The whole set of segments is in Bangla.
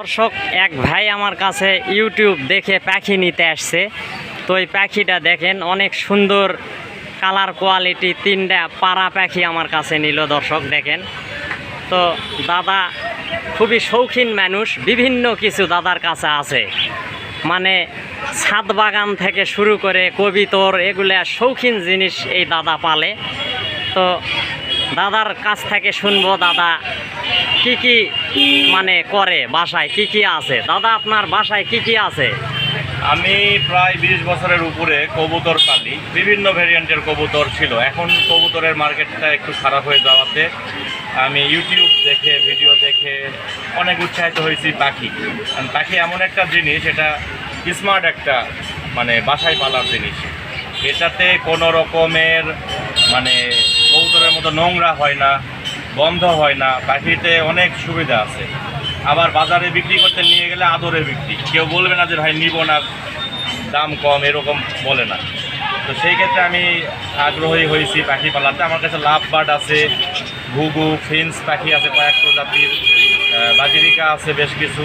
দর্শক, এক ভাই আমার কাছে ইউটিউব দেখে পাখি নিতে আসছে। তো এই পাখিটা দেখেন, অনেক সুন্দর কালার কোয়ালিটি, তিনটা পাড়া পাখি আমার কাছে নিল দর্শক, দেখেন। তো দাদা খুবই শৌখিন মানুষ, বিভিন্ন কিছু দাদার কাছে আছে। মানে ছাদ বাগান থেকে শুরু করে কবিতর এগুলা শৌখিন জিনিস এই দাদা পালে। তো দাদার কাছ থেকে শুনব, দাদা কি কি মানে করে বাসায়, কি কি আছে? দাদা, আপনার বাসায় কি কি আছে? আমি প্রায় বিশ বছরের উপরে কবুতর পালি। বিভিন্ন ভেরিয়েন্টের কবুতর ছিল। এখন কবুতরের মার্কেটটা একটু খারাপ হয়ে যাওয়াতে আমি ইউটিউব দেখে ভিডিও দেখে অনেক উৎসাহিত হয়েছি পাখি। পাখি এমন একটা জিনিস, এটা স্মার্ট একটা মানে বাসায় পালার জিনিস। এটাতে কোনো রকমের মানে মতো নোংরা হয় না বন্ধ হয় না পাখিতে অনেক সুবিধা আছে। আবার বাজারে বিক্রি করতে নিয়ে গেলে আদরে বিক্রি। কেউ বলবে না যে, ভাই, নিব না, দাম কম, এরকম বলে না। তো সেই ক্ষেত্রে আমি আগ্রহী হয়েছি পাখি পালাতে। আমার কাছে লাভ বার্ড আছে, ঘুঘু, ফিন্স পাখি আছে, কয়েক প্রজাতির। বাজিরিকা আছে বেশ কিছু।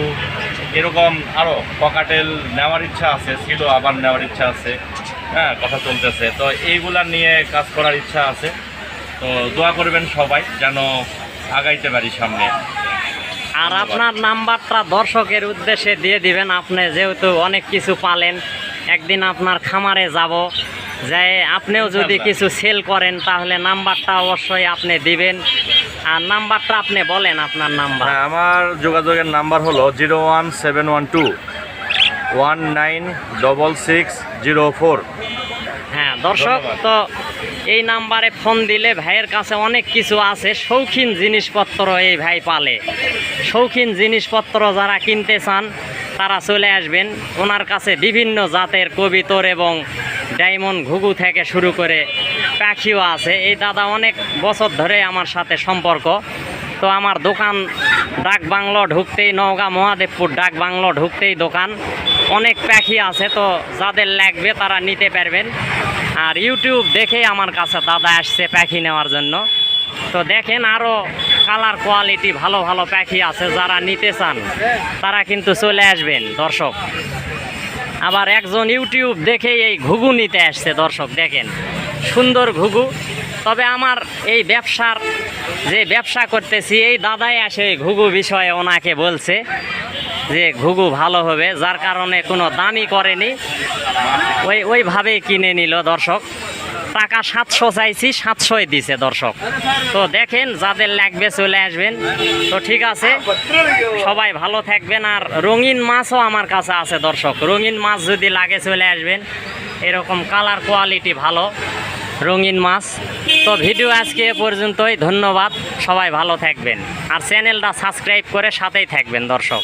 এরকম আরও পকাটেল নেওয়ার ইচ্ছা আছে ছিল আবার নেওয়ার ইচ্ছা আছে। হ্যাঁ কথা চলতেছে। তো এইগুলা নিয়ে কাজ করার ইচ্ছা আছে। তো দোয়া করবেন সবাই যেন আগাইতে পারি সামনে। আর আপনার নাম্বারটা দর্শকের উদ্দেশ্যে দিয়ে দিবেন আপনি যেহেতু অনেক কিছু পালেন একদিন আপনার খামারে যাব যে আপনিও যদি কিছু সেল করেন তাহলে নাম্বারটা অবশ্যই আপনি দিবেন। আর নাম্বারটা আপনি বলেন আপনার নাম্বার। হ্যাঁ আমার যোগাযোগের নাম্বার হলো zero one seven one two one nine double six zero four. হ্যাঁ দর্শক তো এই নাম্বারে ফোন দিলে ভাইয়ের কাছে অনেক কিছু আছে। শৌখিন জিনিসপত্র এই ভাই পালে। শৌখিন জিনিসপত্র যারা কিনতে চান তারা চলে আসবেন। ওনার কাছে বিভিন্ন জাতের কবিতর এবং ডায়মন্ড ঘুঘু থেকে শুরু করে পাখিও আছে। এই দাদা অনেক বছর ধরে আমার সাথে সম্পর্ক। তো আমার দোকান ডাক বাংলো ঢুকতেই নওগাঁ মহাদেবপুর ডাক বাংলো ঢুকতেই দোকান। অনেক পাখি আছে, তো যাদের লাগবে তারা নিতে পারবেন। আর ইউটিউব দেখেই আমার কাছে দাদা আসছে পাখি নেওয়ার জন্য। তো দেখেন আরও কালার কোয়ালিটি ভালো ভালো পাখি আছে, যারা নিতে চান, তারা কিন্তু চলে আসবেন, দর্শক। আবার একজন ইউটিউব দেখেই এই ঘুঘু নিতে আসছে, দর্শক, দেখেন। সুন্দর ঘুঘু। তবে আমার এই ব্যবসার যে ব্যবসা করতেছি, এই দাদাই আসে ঘুঘু বিষয়ে ওনাকে বলছে। যে ঘুঘু ভালো হবে, যার কারণে কোনো দামই করেনি। ওই, ওইভাবেই কিনে নিল দর্শক। টাকা সাতশো চাইছি, সাতশোই দিছে দর্শক। তো দেখেন, যাদের লাগবে চলে আসবেন। তো ঠিক আছে, সবাই ভালো থাকবেন। আর রঙিন মাছও আমার কাছে আছে দর্শক। রঙিন মাছ যদি লাগে চলে আসবেন, এরকম কালার কোয়ালিটি ভালো রঙিন মাছ। তো ভিডিও আজকে এ পর্যন্তই, ধন্যবাদ। সবাই ভালো থাকবেন। আর চ্যানেলটা সাবস্ক্রাইব করে সাথেই থাকবেন দর্শক।